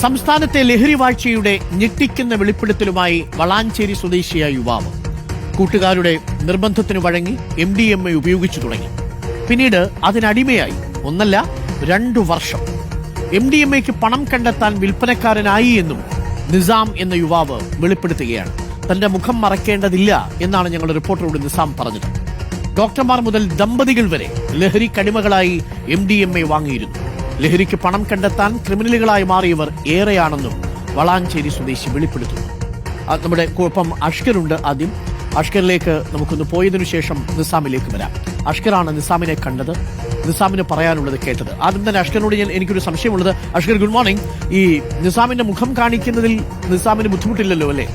സംസ്ഥാനത്തെ ലഹരി വാഴ്ചയുടെ ഞെട്ടിക്കുന്ന വെളിപ്പെടുത്തലുമായി വളാഞ്ചേരി സ്വദേശിയായ യുവാവ് കൂട്ടുകാരുടെ നിർബന്ധത്തിന് വഴങ്ങി എം ഡി എം എ ഉപയോഗിച്ചു തുടങ്ങി. പിന്നീട് അതിനടിമയായി ഒന്നല്ല രണ്ടു വർഷം. എം ഡി എം എക്ക് പണം കണ്ടെത്താൻ വിൽപ്പനക്കാരനായി എന്നും നിസാം എന്ന യുവാവ് വെളിപ്പെടുത്തുകയാണ്. തന്റെ മുഖം മറക്കേണ്ടതില്ല എന്നാണ് ഞങ്ങളുടെ റിപ്പോർട്ടറോട് നിസാം പറഞ്ഞത്. ഡോക്ടർമാർ മുതൽ ദമ്പതികൾ വരെ ലഹരി കടിമകളായി എം ഡി എം എ വാങ്ങിയിരുന്നു. ലഹരിക്ക് പണം കണ്ടെത്താൻ ക്രിമിനലുകളായി മാറിയവർ ഏറെയാണെന്നും വളാഞ്ചേരി സ്വദേശി വെളിപ്പെടുത്തുന്നു. നമ്മുടെ ഒപ്പം അഷ്കരുണ്ട് ആദ്യം. അഷ്കറിലേക്ക് നമുക്കൊന്ന് പോയതിനു ശേഷം നിസാമിലേക്ക് വരാം. അഷ്കറാണ് നിസാമിനെ കണ്ടത്. നിസാമിന് പറയാനുള്ളത് കേട്ടത്. ആദ്യം തന്നെ അഷ്കറിനോട് ഞാൻ എനിക്കൊരു സംശയമുള്ളത്. അഷ്കർ ഗുഡ് മോർണിംഗ് ഈ നിസാമിന്റെ മുഖം കാണിക്കുന്നതിൽ നിസാമിന് ബുദ്ധിമുട്ടില്ലല്ലോ അല്ലേ?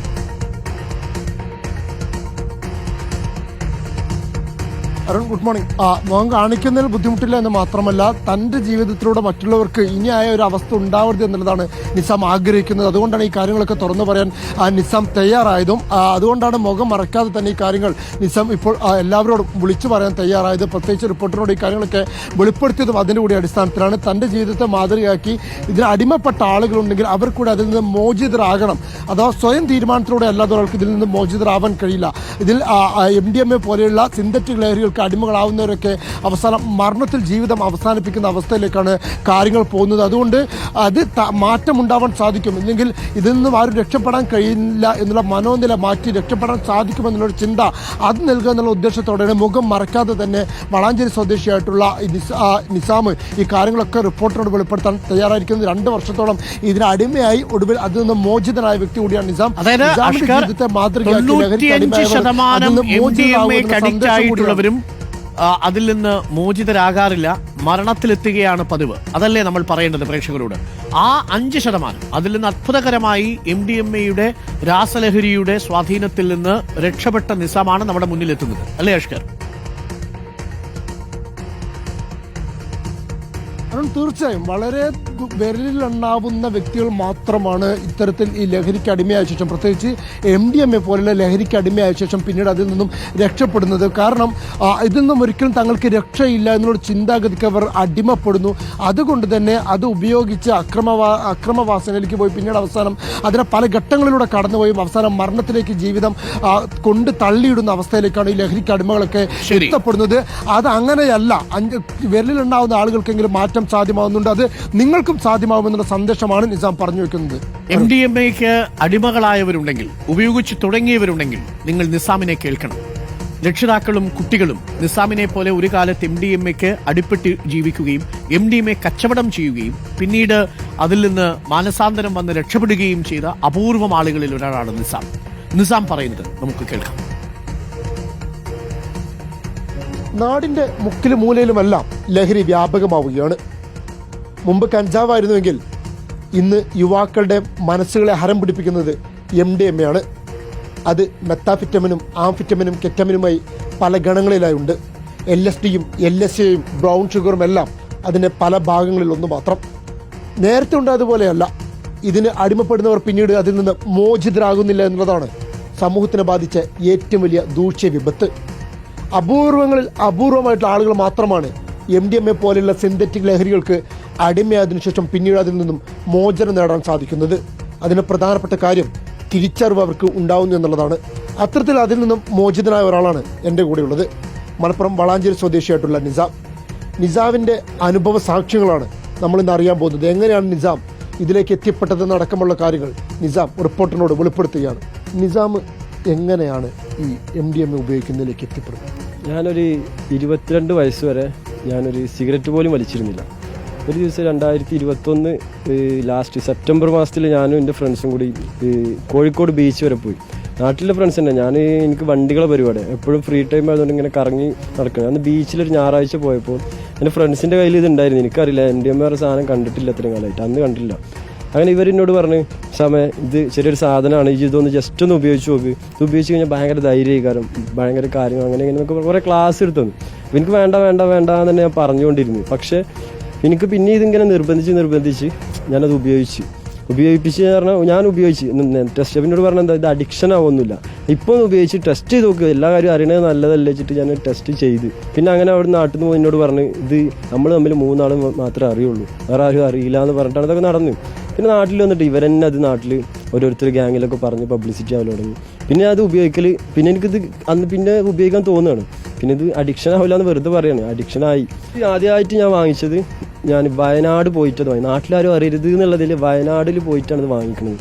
അരുൺ ഗുഡ് മോർണിംഗ് ആ മുഖം കാണിക്കുന്നതിൽ ബുദ്ധിമുട്ടില്ല എന്ന് മാത്രമല്ല തന്റെ ജീവിതത്തിലൂടെ മറ്റുള്ളവർക്ക് ഇനിയായ ഒരു അവസ്ഥ ഉണ്ടാവരുത് എന്നുള്ളതാണ് നിസാം ആഗ്രഹിക്കുന്നത്. അതുകൊണ്ടാണ് ഈ കാര്യങ്ങളൊക്കെ തുറന്നു പറയാൻ നിസാം തയ്യാറായതും. അതുകൊണ്ടാണ് മുഖം മറക്കാതെ തന്നെ ഈ കാര്യങ്ങൾ നിസാം ഇപ്പോൾ എല്ലാവരോടും വിളിച്ചു പറയാൻ തയ്യാറായത്. പ്രത്യേകിച്ച് റിപ്പോർട്ടറിനോട് ഈ കാര്യങ്ങളൊക്കെ വെളിപ്പെടുത്തിയതും അതിന്റെ കൂടി അടിസ്ഥാനത്തിലാണ്. തന്റെ ജീവിതത്തെ മാതൃകയാക്കി ഇതിന് അടിമപ്പെട്ട ആളുകളുണ്ടെങ്കിൽ അവർ കൂടെ അതിൽ നിന്ന് മോചിതരാകണം. അഥവാ സ്വയം തീരുമാനത്തിലൂടെ അല്ലാതെ ഒരാൾക്ക് ഇതിൽ നിന്ന് മോചിതരാവാൻ കഴിയില്ല. ഇതിൽ എം ഡി എം എ പോലെയുള്ള സിന്തറ്റിക് ലഹരികൾക്ക് അടിമകളാവുന്നവരൊക്കെ അവസാനം മരണത്തിൽ ജീവിതം അവസാനിപ്പിക്കുന്ന അവസ്ഥയിലേക്കാണ് കാര്യങ്ങൾ പോകുന്നത്. അതുകൊണ്ട് അത് മാറ്റമുണ്ടാവാൻ സാധിക്കും. ഇല്ലെങ്കിൽ ഇതിൽ നിന്നും ആരും രക്ഷപ്പെടാൻ കഴിയില്ല എന്നുള്ള മനോനില മാറ്റി രക്ഷപ്പെടാൻ സാധിക്കുമെന്നുള്ളൊരു ചിന്ത അത് നൽകുക എന്നുള്ള ഉദ്ദേശത്തോടെയാണ് മുഖം മറക്കാതെ തന്നെ വളാഞ്ചേരി സ്വദേശിയായിട്ടുള്ള നിസാം ഈ കാര്യങ്ങളൊക്കെ റിപ്പോർട്ടറോട് വെളിപ്പെടുത്താൻ തയ്യാറായിരിക്കുന്നത്. രണ്ട് വർഷത്തോളം ഇതിന് അടിമയായി ഒടുവിൽ അതിൽ നിന്ന് മോചിതനായ വ്യക്തി കൂടിയാണ് നിസാം. അതായത് ജീവിതത്തെ മാതൃകയാക്കി ലഹരിക്ക് അതിൽ നിന്ന് മോചിതരാകാറില്ല. മരണത്തിലെത്തുകയാണ് പതിവ്. അതല്ലേ നമ്മൾ പറയേണ്ടത് പ്രേക്ഷകരോട്. ആ അഞ്ച് ശതമാനം അതിൽ നിന്ന് അത്ഭുതകരമായി എം ഡി എം എയുടെ രാസലഹരിയുടെ സ്വാധീനത്തിൽ നിന്ന് രക്ഷപ്പെട്ട നിസമാണ് നമ്മുടെ മുന്നിലെത്തുന്നത്. അല്ലേ അഷ്കർ? കാരണം തീർച്ചയായും വളരെ വിരലിലുണ്ടാവുന്ന വ്യക്തികൾ മാത്രമാണ് ഇത്തരത്തിൽ ഈ ലഹരിക്ക് അടിമയായ ശേഷം. പ്രത്യേകിച്ച് എം ഡി എം എ പോലുള്ള ലഹരിക്ക് അടിമയായ ശേഷം പിന്നീട് അതിൽ നിന്നും രക്ഷപ്പെടുന്നത്. കാരണം ഇതിൽ നിന്നും ഒരിക്കലും തങ്ങൾക്ക് രക്ഷയില്ല എന്നുള്ള ചിന്താഗതിക്ക് അവർ അടിമപ്പെടുന്നു. അതുകൊണ്ട് തന്നെ അത് ഉപയോഗിച്ച് അക്രമവാ അക്രമവാസനയിലേക്ക് പോയി. പിന്നീട് അവസാനം അതിനെ പല ഘട്ടങ്ങളിലൂടെ കടന്നുപോയി. അവസാനം മരണത്തിലേക്ക് ജീവിതം കൊണ്ട് തള്ളിയിടുന്ന അവസ്ഥയിലേക്കാണ് ഈ ലഹരിക്ക് അടിമകളൊക്കെ. എത്തപ്പെടുന്നത്. അത് അങ്ങനെയല്ല അഞ്ച് വിരലിലുണ്ടാവുന്ന ആളുകൾക്കെങ്കിലും മാറ്റം സാധ്യമാവുന്നുണ്ട്. അത് നിങ്ങൾക്കും സാധ്യമാവുമെന്നുള്ള സന്ദേശമാണ് നിസാം പറഞ്ഞു വെക്കുന്നത്. എം ഡി എം എക്ക് അടിമകളായവരുണ്ടെങ്കിൽ ഉപയോഗിച്ച് തുടങ്ങിയവരുണ്ടെങ്കിൽ നിങ്ങൾ നിസാമിനെ കേൾക്കണം. രക്ഷിതാക്കളും കുട്ടികളും നിസാമിനെ പോലെ ഒരു കാലത്ത് എം ഡി എം എക്ക് അടിപ്പെട്ട് ജീവിക്കുകയും എം ഡി എം എ കച്ചവടം ചെയ്യുകയും പിന്നീട് അതിൽ നിന്ന് മാനസാന്തരം വന്ന് രക്ഷപ്പെടുകയും ചെയ്ത അപൂർവം ആളുകളിൽ ഒരാളാണ് നിസാം. നിസാം പറയുന്നത് നമുക്ക് കേൾക്കാം. നാടിന്റെ മുക്കിലും മൂലയിലുമെല്ലാം ലഹരി വ്യാപകമാവുകയാണ്. മുമ്പ് കഞ്ചാവായിരുന്നുവെങ്കിൽ ഇന്ന് യുവാക്കളുടെ മനസ്സുകളെ ഹരം പിടിപ്പിക്കുന്നത് എം ഡി എം ആണ്. അത് മെത്താഫിറ്റമിനും ആംഫിറ്റമിനും കെറ്റമിനുമായി പല ഗണങ്ങളിലായി ഉണ്ട് എൽ എസ് ഡിയും എൽ എസ് എയും ബ്രൗൺ ഷുഗറും എല്ലാം അതിന്റെ പല ഭാഗങ്ങളിൽ ഒന്ന് മാത്രം. നേരത്തെ ഉണ്ടായതുപോലെയല്ല ഇതിന് അടിമപ്പെടുന്നവർ പിന്നീട് അതിൽ നിന്ന് മോചിതരാകുന്നില്ല എന്നുള്ളതാണ് സമൂഹത്തിനെ ബാധിച്ച ഏറ്റവും വലിയ ദൂഷ്യ വിപത്ത്. അപൂർവങ്ങളിൽ അപൂർവമായിട്ടുള്ള ആളുകൾ മാത്രമാണ് എം ഡി എം എ പോലെയുള്ള സിന്തറ്റിക് ലഹരികൾക്ക് അടിമയായതിനു ശേഷം പിന്നീട് അതിൽ നിന്നും മോചനം നേടാൻ സാധിക്കുന്നത്. അതിന് പ്രധാനപ്പെട്ട കാര്യം തിരിച്ചറിവ് അവർക്ക് ഉണ്ടാവുന്നു എന്നുള്ളതാണ്. അത്തരത്തിൽ അതിൽ നിന്നും മോചിതനായ ഒരാളാണ് എന്റെ കൂടെയുള്ളത്. മലപ്പുറം വളാഞ്ചേരി സ്വദേശിയായിട്ടുള്ള നിസാം. നിസാമിന്റെ അനുഭവ സാക്ഷ്യങ്ങളാണ് നമ്മൾ ഇന്ന് അറിയാൻ പോകുന്നത്. എങ്ങനെയാണ് നിസാം ഇതിലേക്ക് എത്തിപ്പെട്ടതെന്ന് അടക്കമുള്ള കാര്യങ്ങൾ നിസാം റിപ്പോർട്ടറിനോട് വെളിപ്പെടുത്തുകയാണ്. നിസാം എങ്ങനെയാണ് ഈ എം ഡി എം എ ഉപയോഗിക്കുന്നതിലേക്ക് എത്തിപ്പെടുന്നത്? ഞാനൊരു ഇരുപത്തിരണ്ട് വയസ്സ് വരെ ഞാനൊരു സിഗരറ്റ് പോലും വലിച്ചിരുന്നില്ല. ഒരു ദിവസം രണ്ടായിരത്തി ഇരുപത്തൊന്ന് ലാസ്റ്റ് സെപ്റ്റംബർ മാസത്തിൽ ഞാനും എന്റെ ഫ്രണ്ട്സും കൂടി കോഴിക്കോട് ബീച്ച് വരെ പോയി. നാട്ടിലെ ഫ്രണ്ട്സ് തന്നെ. ഞാൻ എനിക്ക് വണ്ടികളെ പരിപാടി. എപ്പോഴും ഫ്രീ ടൈം ആയതുകൊണ്ട് ഇങ്ങനെ കറങ്ങി നടക്കണം. അന്ന് ബീച്ചിലൊരു ഞായറാഴ്ച പോയപ്പോൾ എന്റെ ഫ്രണ്ട്സിന്റെ കയ്യിൽ ഇതുണ്ടായിരുന്നു. എനിക്കറിയില്ല എനിക്കറിയില്ല എന്റെ അമ്മ വേറെ സാധനം കണ്ടിട്ടില്ല ഇത്രയും കാലമായിട്ട്. അന്ന് കണ്ടില്ല അങ്ങനെ ഇവരെന്നോട് പറഞ്ഞ് സമയം ഇത് ചെറിയൊരു സാധനമാണ്. ഈ ഇതൊന്ന് ജസ്റ്റ് ഒന്ന് ഉപയോഗിച്ച് നോക്ക്. ഇത് ഉപയോഗിച്ച് കഴിഞ്ഞാൽ ഭയങ്കര ധൈര്യകാരം ഭയങ്കര കാര്യങ്ങൾ അങ്ങനെ ഇങ്ങനെ കുറേ ക്ലാസ് എടുത്തു എനിക്ക് വേണ്ട വേണ്ട വേണ്ട എന്ന് തന്നെ ഞാൻ പറഞ്ഞുകൊണ്ടിരുന്നു. പക്ഷേ എനിക്ക് പിന്നെ ഇതിങ്ങനെ നിർബന്ധിച്ച് നിർബന്ധിച്ച് ഞാനത് ഉപയോഗിച്ച്. ഉപയോഗിപ്പിച്ച് പറഞ്ഞാൽ ഞാൻ ഉപയോഗിച്ച്. ടെസ്റ്റ് എന്നോട് പറഞ്ഞാൽ എന്താ ഇത് അഡിക്ഷൻ ആവുന്നില്ല ഇപ്പോൾ ഉപയോഗിച്ച് ടെസ്റ്റ് ചെയ്ത് നോക്കുക എല്ലാ കാര്യവും അറിയണത് നല്ലതല്ല വെച്ചിട്ട് ഞാൻ ടെസ്റ്റ് ചെയ്ത്. പിന്നെ അങ്ങനെ അവിടെ നാട്ടിൽ നിന്ന് എന്നോട് പറഞ്ഞ് ഇത് നമ്മൾ തമ്മിൽ മൂന്നാളും മാത്രമേ അറിയുള്ളൂ. വേറെ ആരും അറിയില്ല എന്ന് പറഞ്ഞിട്ടാണ് ഇതൊക്കെ നടന്നു. പിന്നെ നാട്ടിൽ വന്നിട്ട് ഇവർ തന്നെ അത് നാട്ടിൽ ഓരോരുത്തർ ഗ്യാങ്ങിലൊക്കെ പറഞ്ഞ് പബ്ലിസിറ്റി ആവില്ല തുടങ്ങി. പിന്നെ അത് ഉപയോഗിക്കൽ പിന്നെ എനിക്കിത് അന്ന് പിന്നെ ഉപയോഗിക്കാൻ തോന്നുകയാണ് പിന്നെ ഇത് അഡിക്ഷൻ ആവില്ല എന്ന് വെറുതെ പറയാണ്. അഡിക്ഷൻ ആയി. ആദ്യമായിട്ട് ഞാൻ വാങ്ങിച്ചത് ഞാൻ വയനാട് പോയിട്ടത് വാങ്ങി. നാട്ടിലാരും അറിയരുത് എന്നുള്ളതിൽ വയനാടിൽ പോയിട്ടാണ് ഇത് വാങ്ങിക്കുന്നത്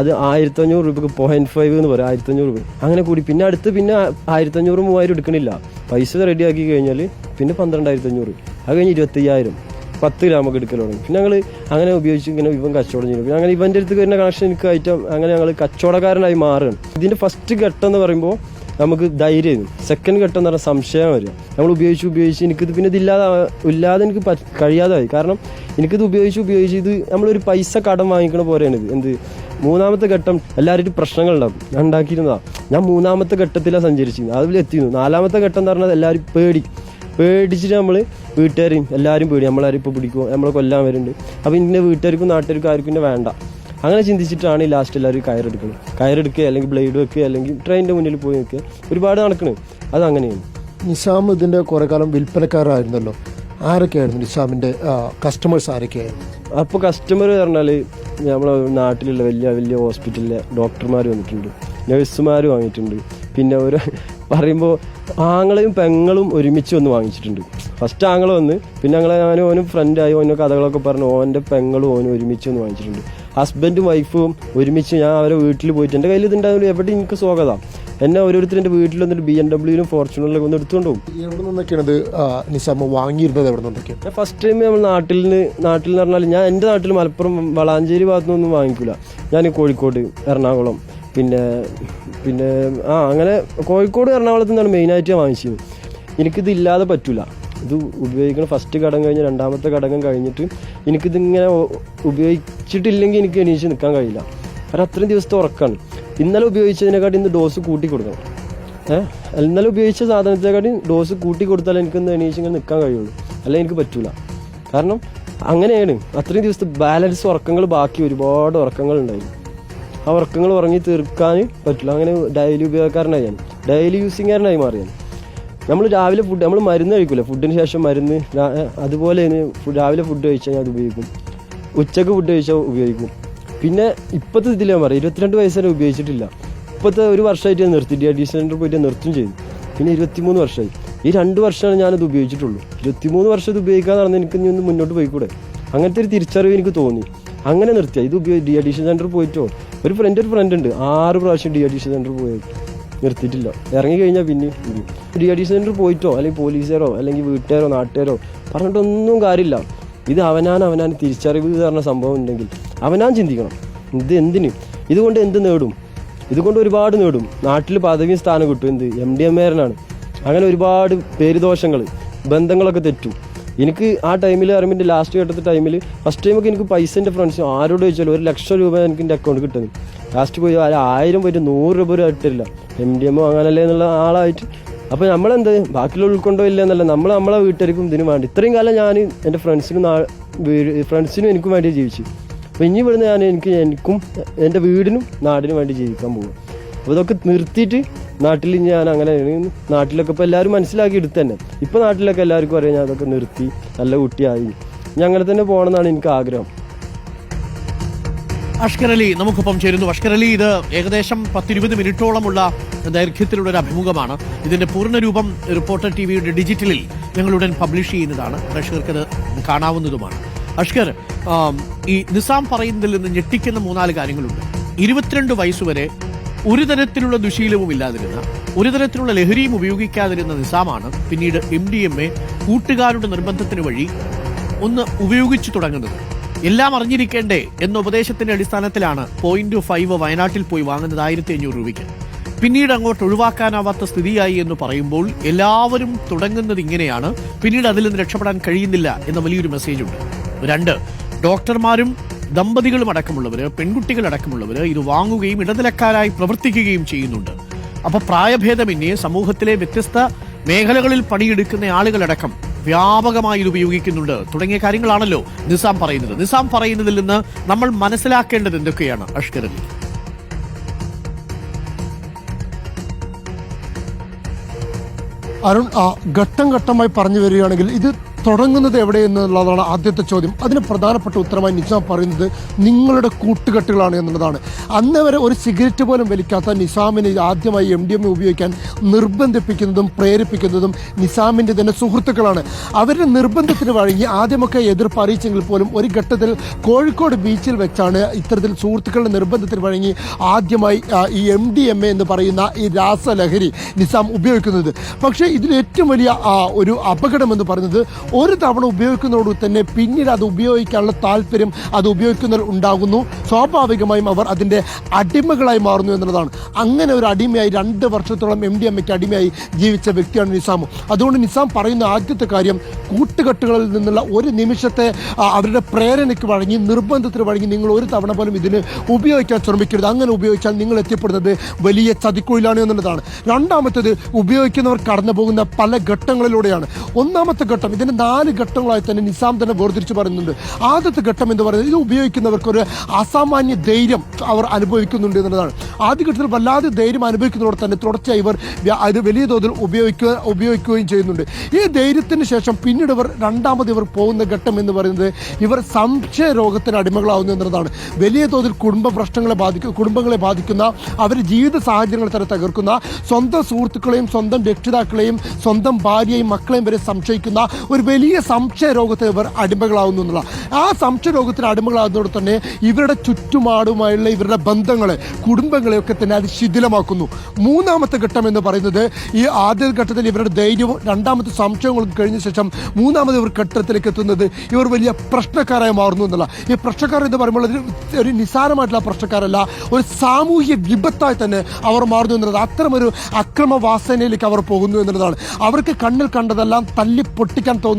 അത് ആയിരത്തഞ്ഞൂറ് രൂപക്ക് പോയിന്റ് ഫൈവ് എന്ന് പറയും. ആയിരത്തഞ്ഞൂറ് രൂപ. അങ്ങനെ കൂടി. പിന്നെ അടുത്ത് പിന്നെ ആയിരത്തഞ്ഞൂറ് മൂവായിരം എടുക്കണില്ല. പൈസ റെഡിയാക്കി കഴിഞ്ഞാൽ പിന്നെ പന്ത്രണ്ടായിരത്തി അഞ്ഞൂറ് അത് കഴിഞ്ഞ് ഇരുപത്തയ്യായിരം. പത്ത് ഗ്രാമൊക്കെ എടുക്കൽ തുടങ്ങി. പിന്നെ ഞങ്ങൾ അങ്ങനെ ഉപയോഗിച്ച് ഇങ്ങനെ ഇവൻ കച്ചവടം ചെയ്യും പിന്നെ അങ്ങനെ ഇവന്റെ അടുത്ത് വരുന്ന കണക്ഷൻ എനിക്ക് ഐറ്റം അങ്ങനെ ഞങ്ങൾ കച്ചവടക്കാരനായി മാറുകയാണ്. ഇതിന്റെ ഫസ്റ്റ് ഘട്ടം എന്ന് പറയുമ്പോൾ നമുക്ക് ധൈര്യം സെക്കൻഡ് ഘട്ടം എന്ന് പറഞ്ഞാൽ സംശയം വരിക. നമ്മൾ ഉപയോഗിച്ച് ഉപയോഗിച്ച് എനിക്കിത് പിന്നെ ഇതില്ലാതെ ഇല്ലാതെ എനിക്ക് കഴിയാതായി. കാരണം എനിക്കിത് ഉപയോഗിച്ച് ഉപയോഗിച്ച് ഇത് നമ്മളൊരു പൈസ കടം വാങ്ങിക്കണ പോലെയാണ് ഇത്. എന്ത്? മൂന്നാമത്തെ ഘട്ടം എല്ലാവരും പ്രശ്നങ്ങളുണ്ടാകും ഞാൻ ഉണ്ടാക്കിയിരുന്നതാണ് ഞാൻ മൂന്നാമത്തെ ഘട്ടത്തിലാണ് സഞ്ചരിച്ചിരുന്നത്. അതിൽ എത്തിയിരുന്നു. നാലാമത്തെ ഘട്ടം എന്ന് പറഞ്ഞാൽ എല്ലാവരും പേടി. പേടിച്ചിട്ട് നമ്മൾ വീട്ടുകാരെയും എല്ലാവരും പേടി നമ്മളാരും ഇപ്പോൾ പിടിക്കുമോ നമ്മളെ കൊല്ലാൻ വരുന്നുണ്ട്. അപ്പോൾ ഇതിന്റെ വീട്ടുകാർക്കും നാട്ടുകാർക്കും ആർക്കും ഇന്നെ വേണ്ട. അങ്ങനെ ചിന്തിച്ചിട്ടാണ് ഈ ലാസ്റ്റ് എല്ലാവരും കയറെടുക്കുന്നത് കയറെടുക്കുക അല്ലെങ്കിൽ ബ്ലേഡ് വെക്കുക അല്ലെങ്കിൽ ട്രെയിനിന്റെ മുന്നിൽ പോയി നിൽക്കുക. ഒരുപാട് നടക്കണ്. അത് അങ്ങനെയാണ്. നിസാം ഇതിന്റെ കുറേ കാലം വിൽപ്പനക്കാരായിരുന്നല്ലോ. ആരൊക്കെയായിരുന്നു നിസാമിന്റെ കസ്റ്റമേഴ്സ് ആരൊക്കെയായിരുന്നു അപ്പോൾ കസ്റ്റമർ പറഞ്ഞാൽ നമ്മളെ നാട്ടിലുള്ള വലിയ വലിയ ഹോസ്പിറ്റലിലെ ഡോക്ടർമാർ വന്നിട്ടുണ്ട്. നഴ്സുമാർ വന്നിട്ടുണ്ട്. പിന്നെ ഒരു പറയുമ്പോൾ ആങ്ങളെയും പെങ്ങളും ഒരുമിച്ച് വന്ന് വാങ്ങിച്ചിട്ടുണ്ട്. ഫസ്റ്റ് ആങ്ങളെ വന്ന് പിന്നെ ഞങ്ങളെ ഞാനും ഓനും ഫ്രണ്ടായി ഓനോ കഥകളൊക്കെ പറഞ്ഞു ഓന്റെ പെങ്ങളും ഓനും ഒരുമിച്ച് വന്ന് വാങ്ങിച്ചിട്ടുണ്ട്. ഹസ്ബൻഡും വൈഫും ഒരുമിച്ച് ഞാൻ അവരെ വീട്ടിൽ പോയിട്ട് എന്റെ കയ്യിൽ ഇതുണ്ടായാലും എവിടെ എനിക്ക് സ്വാഗതം. എന്നെ ഓരോരുത്തർ എന്റെ വീട്ടിൽ വന്നിട്ട് ബി എം ഡബ്ല്യൂനും ഫോർച്യൂണറിലൊക്കെ ഒന്ന് എടുത്തുകൊണ്ട് പോകും. എവിടെ വാങ്ങിയിരുന്നത് എവിടെ നിന്നൊക്കെയാണ് ഫസ്റ്റ് ടൈം നമ്മൾ നാട്ടിൽ നിന്ന് നാട്ടിൽ എന്ന് പറഞ്ഞാൽ ഞാൻ എന്റെ നാട്ടിൽ മലപ്പുറം വളാഞ്ചേരി ഭാഗത്തു നിന്നൊന്നും വാങ്ങിക്കില്ല ഞാൻ കോഴിക്കോട് എറണാകുളം പിന്നെ പിന്നെ ആ അങ്ങനെ കോഴിക്കോട് എറണാകുളത്ത് നിന്നാണ് മെയിനായിട്ട് ഞാൻ വാങ്ങിച്ചത്. എനിക്കിത് ഇല്ലാതെ പറ്റൂല. ഇത് ഉപയോഗിക്കണം. ഫസ്റ്റ് ഘടകം കഴിഞ്ഞ് രണ്ടാമത്തെ ഘടകം കഴിഞ്ഞിട്ട് എനിക്കിതിങ്ങനെ ഉപയോഗിച്ചിട്ടില്ലെങ്കിൽ എനിക്ക് എണീച്ച് നിൽക്കാൻ കഴിയില്ല. കാരണം അത്രയും ദിവസത്തെ ഉറക്കാണ്. ഇന്നലെ ഉപയോഗിച്ചതിനെക്കാട്ടി ഇന്ന് ഡോസ് കൂട്ടി കൊടുക്കണം. ഏഹ് ഇന്നലെ ഉപയോഗിച്ച സാധനത്തെക്കാട്ടി ഡോസ് കൂട്ടി കൊടുത്താൽ എനിക്കൊന്ന് എണീച്ച് ഇങ്ങനെ നിൽക്കാൻ കഴിയുള്ളൂ. അല്ലെങ്കിൽ എനിക്ക് പറ്റൂല. കാരണം അങ്ങനെയാണ്. അത്രയും ദിവസത്തെ ബാലൻസ് ഉറക്കങ്ങൾ ബാക്കി ഒരുപാട് ഉറക്കങ്ങൾ ഉണ്ടായിരുന്നു ആ ഉറക്കങ്ങൾ ഉറങ്ങി തീർക്കാൻ പറ്റില്ല. അങ്ങനെ ഡെയിലി ഉപയോഗക്കാരനായി ഞാൻ. ഡെയിലി യൂസിങ്ങാരനായി മാറിയാണ് നമ്മൾ രാവിലെ ഫുഡ് നമ്മൾ മരുന്ന് കഴിക്കില്ല ഫുഡിന് ശേഷം മരുന്ന് അതുപോലെ രാവിലെ ഫുഡ് കഴിച്ചാൽ ഞാൻ അത് ഉപയോഗിക്കും. ഉച്ചയ്ക്ക് ഫുഡ് കഴിച്ചാൽ ഉപയോഗിക്കും. പിന്നെ ഇപ്പോഴത്തെ ഇതിൽ ഞാൻ പറയാം ഇരുപത്തിരണ്ട് വയസ്സ് വരെ ഉപയോഗിച്ചിട്ടില്ല. ഇപ്പോഴത്തെ ഒരു വർഷമായിട്ട് ഞാൻ നിർത്തി. ഡി സെന്റർ പോയിട്ട് നിർത്തും ചെയ്തു. പിന്നെ ഇരുപത്തിമൂന്ന് വർഷമായി. ഈ രണ്ട് വർഷമാണ് ഞാനത് ഉപയോഗിച്ചിട്ടുള്ളൂ. ഇരുപത്തിമൂന്ന് വർഷം ഇത് ഉപയോഗിക്കാൻ നടന്ന് എനിക്ക് ഒന്ന് മുന്നോട്ട് പോയിക്കൂടെ? അങ്ങനത്തെ ഒരു തിരിച്ചറിവ് എനിക്ക് തോന്നി. അങ്ങനെ നിർത്തിയ. ഇത് ഉപയോഗി ഡി അഡീഷൻ സെന്റർ പോയിട്ടോ ഒരു ഫ്രണ്ട് ഒരു ഫ്രണ്ട് ഉണ്ട്. ആറ് പ്രാവശ്യം ഡി അഡീഷൻ സെന്റർ പോയത് നിർത്തിയിട്ടില്ല. ഇറങ്ങി കഴിഞ്ഞാൽ പിന്നെ ഡി അഡീഷൻ സെന്റർ പോയിട്ടോ? അല്ലെങ്കിൽ പോലീസുകാരോ? അല്ലെങ്കിൽ വീട്ടുകാരോ? നാട്ടുകാരോ? പറഞ്ഞിട്ടൊന്നും കാര്യമില്ല. ഇത് അവനാൻ അവനാൻ തിരിച്ചറിവ് പറഞ്ഞ സംഭവം ഉണ്ടെങ്കിൽ അവനാൻ ചിന്തിക്കണം. ഇത് എന്തിന്? ഇതുകൊണ്ട് എന്ത് നേടും? ഇതുകൊണ്ട് ഒരുപാട് നേടും. നാട്ടിൽ പദവിയും സ്ഥാനം കിട്ടും. എന്ത്? എം ഡി എം മേരനാണ് അങ്ങനെ ഒരുപാട് പേരുദോഷങ്ങൾ ബന്ധങ്ങളൊക്കെ തെറ്റും. എനിക്ക് ആ ടൈമിൽ അറിയുമ്പോൾ ലാസ്റ്റ് ഘട്ടത്തെ ടൈമിൽ ഫസ്റ്റ് ടൈമൊക്കെ എനിക്ക് പൈസ എന്റെ ഫ്രണ്ട്സ് ആരോട് ചോദിച്ചാലും ഒരു ലക്ഷം രൂപ എനിക്ക് എന്റെ അക്കൗണ്ട് കിട്ടുന്നത്. ലാസ്റ്റ് പോയി ആയിരം പോയിട്ട് നൂറ് രൂപ ഒരു ഇട്ടില്ല എം ഡി എമ്മോ അങ്ങനല്ലേ എന്നുള്ള ആളായിട്ട്. അപ്പോൾ നമ്മളെന്ത് ബാക്കിയുള്ള ഉൾക്കൊണ്ടോ ഇല്ല എന്നല്ല നമ്മൾ നമ്മളെ വീട്ടുകാർക്കും ഇതിനു വേണ്ടി. ഇത്രയും കാലം ഞാൻ എന്റെ ഫ്രണ്ട്സിനും ഫ്രണ്ട്സിനും എനിക്കും വേണ്ടി ജീവിച്ചു. അപ്പോൾ ഇനി ഇവിടുന്ന് ഞാൻ എനിക്ക് എനിക്കും എന്റെ വീടിനും നാടിനും വേണ്ടി ജീവിക്കാൻ പോകും അപ്പോൾ ഇതൊക്കെ നിർത്തിയിട്ട് നാട്ടിൽ ഞാൻ അങ്ങനെ നാട്ടിലൊക്കെ ഇപ്പോൾ എല്ലാവരും മനസ്സിലാക്കി എടുത്ത് തന്നെ. ഇപ്പോൾ നാട്ടിലൊക്കെ എല്ലാവർക്കും അറിയാം ഞാൻ അതൊക്കെ നിർത്തി നല്ല കുട്ടിയായി. ഞങ്ങൾ തന്നെ പോകണമെന്നാണ് എനിക്ക് ആഗ്രഹം. അഷ്കർ അലി നമുക്കൊപ്പം ചേരുന്നു. അഷ്കർ അലി ഇത് ഏകദേശം പത്തിരുപത് മിനിറ്റോളമുള്ള ദൈർഘ്യത്തിലുള്ള ഒരു അഭിമുഖമാണ്. ഇതിന്റെ പൂർണരൂപം റിപ്പോർട്ടർ ടി വിയുടെ ഡിജിറ്റലിൽ ഞങ്ങളുടൻ പബ്ലിഷ് ചെയ്യുന്നതാണ്. പ്രേക്ഷകർക്ക് അത് കാണാവുന്നതുമാണ്. അഷ്കർ ഈ നിസാം പറയുന്നതിൽ നിന്ന് ഞെട്ടിക്കുന്ന മൂന്നാൽ കാര്യങ്ങളുണ്ട്. ഇരുപത്തിരണ്ട് വയസ്സുവരെ ഒരു തരത്തിലുള്ള ദുശീലവും ഇല്ലാതിരുന്ന ഒരു തരത്തിലുള്ള ലഹരിയും ഉപയോഗിക്കാതിരുന്ന നിസാമാണ് പിന്നീട് എം ഡി എം എ കൂട്ടുകാരുടെ നിർബന്ധത്തിന് വഴി ഒന്ന് ഉപയോഗിച്ചു തുടങ്ങുന്നത്. എല്ലാം അറിഞ്ഞിരിക്കേണ്ടേ എന്ന ഉപദേശത്തിന്റെ അടിസ്ഥാനത്തിലാണ് പോയിന്റ് ഫൈവ് വയനാട്ടിൽ പോയി വാങ്ങുന്നത് ആയിരത്തി അഞ്ഞൂറ് രൂപയ്ക്ക്. പിന്നീട് അങ്ങോട്ട് ഒഴിവാക്കാനാവാത്ത സ്ഥിതിയായി എന്ന് പറയുമ്പോൾ എല്ലാവരും തുടങ്ങുന്നത് ഇങ്ങനെയാണ്. പിന്നീട് അതിൽ നിന്ന് രക്ഷപ്പെടാൻ കഴിയുന്നില്ല എന്ന വലിയൊരു മെസ്സേജ് ഉണ്ട്. രണ്ട് ഡോക്ടർമാരും ദമ്പതികളും അടക്കമുള്ളവര് പെൺകുട്ടികൾ അടക്കമുള്ളവര് ഇത് വാങ്ങുകയും ഇടനിലക്കാരായി പ്രവർത്തിക്കുകയും ചെയ്യുന്നുണ്ട്. അപ്പൊ പ്രായഭേദമന്യേ സമൂഹത്തിലെ വ്യത്യസ്ത മേഖലകളിൽ പണിയെടുക്കുന്ന ആളുകളടക്കം വ്യാപകമായി ഇത് ഉപയോഗിക്കുന്നുണ്ട്. തുടങ്ങിയ കാര്യങ്ങളാണല്ലോ നിസാം പറയുന്നത്. നിസാം പറയുന്നതിൽ നിന്ന് നമ്മൾ മനസ്സിലാക്കേണ്ടത് എന്തൊക്കെയാണ്? അഷ്കർ അലി അരുൺ ഘട്ടം ഘട്ടമായി പറഞ്ഞു വരികയാണെങ്കിൽ ഇത് തുടങ്ങുന്നത് എവിടെ എന്നുള്ളതാണ് ആദ്യത്തെ ചോദ്യം. അതിന് പ്രധാനപ്പെട്ട ഉത്തരമായി നിസാം പറയുന്നത് നിങ്ങളുടെ കൂട്ടുകെട്ടുകളാണ് എന്നുള്ളതാണ്. അന്ന് വരെ ഒരു സിഗരറ്റ് പോലും വലിക്കാത്ത നിസാമിനെ ആദ്യമായി എം ഡി എം ഉപയോഗിക്കാൻ നിർബന്ധിപ്പിക്കുന്നതും പ്രേരിപ്പിക്കുന്നതും നിസാമിന്റെ തന്നെ സുഹൃത്തുക്കളാണ്. അവരുടെ നിർബന്ധത്തിന് വഴങ്ങി ആദ്യമൊക്കെ എതിർപ്പ് അറിയിച്ചെങ്കിൽ പോലും ഒരു ഘട്ടത്തിൽ കോഴിക്കോട് ബീച്ചിൽ വെച്ചാണ് ഇത്തരത്തിൽ സുഹൃത്തുക്കളുടെ നിർബന്ധത്തിന് വഴങ്ങി ആദ്യമായി ഈ എം ഡി എം എ എന്ന് പറയുന്ന ഈ രാസലഹരി നിസാം ഉപയോഗിക്കുന്നത്. പക്ഷേ ഇതിൽ ഏറ്റവും വലിയ ഒരു അപകടമെന്ന് പറയുന്നത് ഒരു തവണ ഉപയോഗിക്കുന്നതോട് തന്നെ പിന്നീട് അത് ഉപയോഗിക്കാനുള്ള താല്പര്യം അത് ഉപയോഗിക്കുന്നവർ ഉണ്ടാകുന്നു. സ്വാഭാവികമായും അവർ അതിന്റെ അടിമകളായി മാറുന്നു എന്നുള്ളതാണ്. അങ്ങനെ ഒരു അടിമയായി രണ്ട് വർഷത്തോളം എം ഡി എമ്മയ്ക്ക് അടിമയായി ജീവിച്ച വ്യക്തിയാണ് നിസാം. അതുകൊണ്ട് നിസാം പറയുന്ന ആദ്യത്തെ കാര്യം കൂട്ടുകെട്ടുകളിൽ നിന്നുള്ള ഒരു നിമിഷത്തെ അവരുടെ പ്രേരണയ്ക്ക് വഴങ്ങി നിർബന്ധത്തിന് വഴങ്ങി നിങ്ങൾ ഒരു തവണ പോലും ഇതിന് ഉപയോഗിക്കാൻ ശ്രമിക്കരുത്. അങ്ങനെ ഉപയോഗിച്ചാൽ നിങ്ങൾ എത്തിപ്പെടുന്നത് വലിയ ചതിക്കുഴിലാണ് എന്നുള്ളതാണ്. രണ്ടാമത്തേത് ഉപയോഗിക്കുന്നവർ കടന്നു പോകുന്ന പല ഘട്ടങ്ങളിലൂടെയാണ്. ഒന്നാമത്തെ ഘട്ടം ഇതിന് നാല് ഘട്ടങ്ങളായി തന്നെ നിസാം തന്നെ വേർതിരിച്ച് പറയുന്നുണ്ട്. ആദ്യത്തെ ഘട്ടം എന്ന് പറയുന്നത് ഇത് ഉപയോഗിക്കുന്നവർക്ക് ഒരു അസാമാന്യ ധൈര്യം അവർ അനുഭവിക്കുന്നുണ്ട് എന്നുള്ളതാണ്. ആദ്യ ഘട്ടത്തിൽ വല്ലാതെ ധൈര്യം അനുഭവിക്കുന്നതോടെ തന്നെ തുടർച്ചയായി ഇവർ അത് വലിയ തോതിൽ ഉപയോഗിക്കുക ഉപയോഗിക്കുകയും ചെയ്യുന്നുണ്ട്. ഈ ധൈര്യത്തിന് ശേഷം പിന്നീട് ഇവർ രണ്ടാമത് ഇവർ പോകുന്ന ഘട്ടം എന്ന് പറയുന്നത് ഇവർ സംശയ രോഗത്തിന് അടിമകളാവുന്നു എന്നുള്ളതാണ്. വലിയ തോതിൽ കുടുംബ പ്രശ്നങ്ങളെ ബാധിക്കും കുടുംബങ്ങളെ ബാധിക്കുന്ന അവരുടെ ജീവിത സാഹചര്യങ്ങൾ തന്നെ തകർക്കുന്ന സ്വന്തം സുഹൃത്തുക്കളെയും സ്വന്തം രക്ഷിതാക്കളെയും സ്വന്തം ഭാര്യയെയും മക്കളെയും വരെ സംശയിക്കുന്ന ഒരു വലിയ സംശയ രോഗത്തിന് ഇവർ അടിമകളാവുന്നു എന്നുള്ള ആ സംശയ രോഗത്തിന് അടിമകളാകുന്നതോടെ തന്നെ ഇവരുടെ ചുറ്റുപാടുമായുള്ള ഇവരുടെ ബന്ധങ്ങളെ കുടുംബങ്ങളെയൊക്കെ തന്നെ അത് ശിഥിലമാക്കുന്നു. മൂന്നാമത്തെ ഘട്ടം എന്ന് പറയുന്നത് ഈ ആദ്യ ഘട്ടത്തിൽ ഇവരുടെ ധൈര്യവും രണ്ടാമത്തെ സംശയങ്ങളും കഴിഞ്ഞ ശേഷം മൂന്നാമത് ഇവർ ഘട്ടത്തിലേക്ക് എത്തുന്നത് ഇവർ വലിയ പ്രശ്നക്കാരായി മാറുന്നു എന്നുള്ള ഈ പ്രശ്നക്കാർ എന്ന് പറയുമ്പോൾ ഒരു നിസാരമായിട്ടുള്ള പ്രശ്നക്കാരല്ല ഒരു സാമൂഹ്യ വിപത്തായി തന്നെ അവർ മാറുന്നു എന്നുള്ളത് അത്തരമൊരു അക്രമവാസനയിലേക്ക് അവർ പോകുന്നു എന്നുള്ളതാണ്. അവർക്ക് കണ്ണിൽ കണ്ടതെല്ലാം തല്ലി പൊട്ടിക്കാൻ തോന്നുന്ന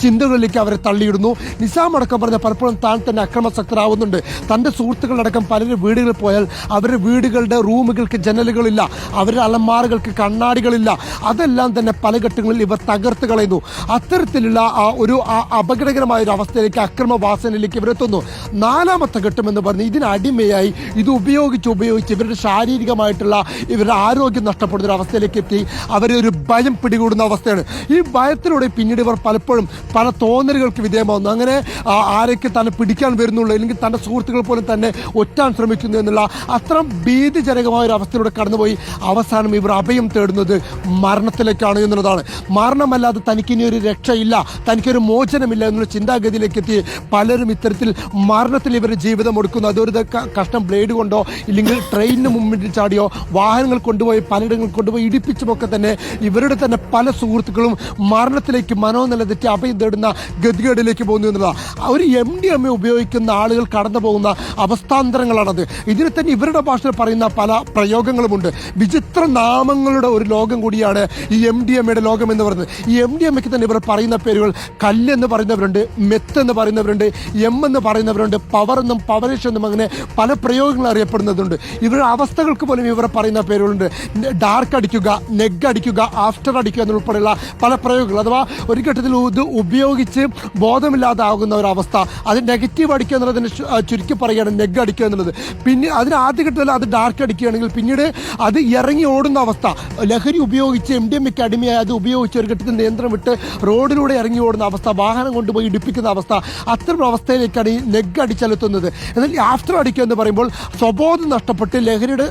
ചിന്തകളിലേക്ക് അവരെ തള്ളിയിടുന്നു. നിസാം അടക്കം പറഞ്ഞ പലപ്പോഴും താൻ തന്നെ അക്രമസക്തരാവുന്നുണ്ട് തന്റെ സുഹൃത്തുക്കളടക്കം പലരും വീടുകളിൽ പോയാൽ അവരുടെ വീടുകളുടെ റൂമുകൾക്ക് ജനലുകളില്ല അവരുടെ അലമാറുകൾക്ക് കണ്ണാടികളില്ല. അതെല്ലാം തന്നെ പല ഘട്ടങ്ങളിൽ ഇവർ തകർത്ത് കളയുന്നു. അത്തരത്തിലുള്ള ആ ഒരു അപകടകരമായ ഒരു അവസ്ഥയിലേക്ക് അക്രമവാസനയിലേക്ക് ഇവരെത്തുന്നു നാലാമത്തെ ഘട്ടം എന്ന് പറഞ്ഞ് ഇതിനടിമയായി ഇത് ഉപയോഗിച്ച് ഉപയോഗിച്ച് ഇവരുടെ ശാരീരികമായിട്ടുള്ള ഇവരുടെ ആരോഗ്യം നഷ്ടപ്പെടുന്ന ഒരു അവസ്ഥയിലേക്ക് എത്തി. അവരെ ഒരു ഭയം പിടികൂടുന്ന അവസ്ഥയാണ്. ഈ ഭയത്തിലൂടെ പിന്നീട് ഇവർ പലപ്പോഴും പല തോന്നലുകൾക്ക് വിധേയമാവുന്നു. അങ്ങനെ ആരൊക്കെ തന്നെ പിടിക്കാൻ വരുന്നുള്ളൂ അല്ലെങ്കിൽ തന്റെ സുഹൃത്തുക്കൾ പോലും തന്നെ ഒറ്റാൻ ശ്രമിക്കുന്നു എന്നുള്ള അത്ര ഭീതിജനകമായ ഒരു അവസ്ഥയിലൂടെ കടന്നുപോയി. അവസാനം ഇവർ അഭയം തേടുന്നത് മരണത്തിലേക്കാണ് എന്നുള്ളതാണ്. മരണമല്ലാതെ തനിക്കിനി ഒരു രക്ഷയില്ല തനിക്കൊരു മോചനമില്ല എന്നുള്ള ചിന്താഗതിയിലേക്ക് എത്തി പലരും ഇത്തരത്തിൽ മരണത്തിൽ ഇവരുടെ ജീവിതം ഒടുക്കുന്നു. അതൊരു കഷ്ടം ബ്ലേഡ് കൊണ്ടോ ഇല്ലെങ്കിൽ ട്രെയിനിന് മുമ്പിൽ ചാടിയോ വാഹനങ്ങൾ കൊണ്ടുപോയി പലയിടങ്ങളിൽ കൊണ്ടുപോയി ഇടിപ്പിച്ചുമൊക്കെ തന്നെ ഇവരുടെ തന്നെ പല സുഹൃത്തുക്കളും മരണത്തിലേക്ക് മനോനില തെറ്റി അഭയം തേടുന്ന ഗതികേടിലേക്ക് പോകുന്നു എന്നുള്ളതാണ് ഒരു എം ഡി എം എ ഉപയോഗിക്കുന്ന ആളുകൾ കടന്നു പോകുന്ന അവസ്ഥാന്തരങ്ങളാണത്. ഇതിനെ തന്നെ ഇവരുടെ ഭാഷയിൽ പറയുന്ന പല പ്രയോഗങ്ങളുമുണ്ട്. വിചിത്ര നാമങ്ങളുടെ ഒരു ലോകം കൂടിയാണ് ഈ എം ഡി എം എയുടെ ലോകം എന്ന് പറയുന്നത്. ഈ എം ഡി എം എക്ക് തന്നെ ഇവർ പറയുന്ന പേരുകൾ കല്ല് എന്ന് പറയുന്നവരുണ്ട് മെത്ത് എന്ന് പറയുന്നവരുണ്ട് എം എന്ന് പറയുന്നവരുണ്ട് പവർ എന്നും പവരേഷ് എന്നും അങ്ങനെ പല പ്രയോഗങ്ങൾ അറിയപ്പെടുന്നതുണ്ട്. ഇവരുടെ അവസ്ഥകൾക്ക് പോലും ഇവർ പറയുന്ന പേരുകളുണ്ട്. ഡാർക്ക് അടിക്കുക നെഗ് അടിക്കുക ആഫ്റ്റർ അടിക്കുക എന്നുൾപ്പെടെയുള്ള പല പ്രയോഗങ്ങൾ. അഥവാ ഒരു ഘട്ടത്തിൽ ഇത് ഉപയോഗിച്ച് ബോധമില്ലാതാകുന്ന ഒരവസ്ഥ അത് നെഗറ്റീവ് അടിക്കുക എന്നുള്ളതിന് ചുരുക്കി പറയുകയാണ് നെഗ് അടിക്കുക എന്നുള്ളത്. പിന്നെ അതിന് ആദ്യ ഘട്ടത്തിൽ അത് ഡാർക്ക് അടിക്കുകയാണെങ്കിൽ പിന്നീട് അത് ഇറങ്ങി ഓടുന്ന അവസ്ഥ. ലഹരി ഉപയോഗിച്ച് എം ഡി എം അടിമയായി അത് ഉപയോഗിച്ച് ഒരു ഘട്ടത്തിൽ നിയന്ത്രണം വിട്ട് റോഡിലൂടെ ഇറങ്ങി ഓടുന്ന അവസ്ഥ വാഹനം കൊണ്ടുപോയി ഇടിപ്പിക്കുന്ന അവസ്ഥ അത്തരം അവസ്ഥയിലേക്കാണ് ഈ നെഗ് അടിച്ചെലുത്തുന്നത് എന്നാൽ ആഫ്റ്റർ അടിക്കുക എന്ന് പറയുമ്പോൾ സ്വബോധം നഷ്ടപ്പെട്ട് ലഹരിയുടെ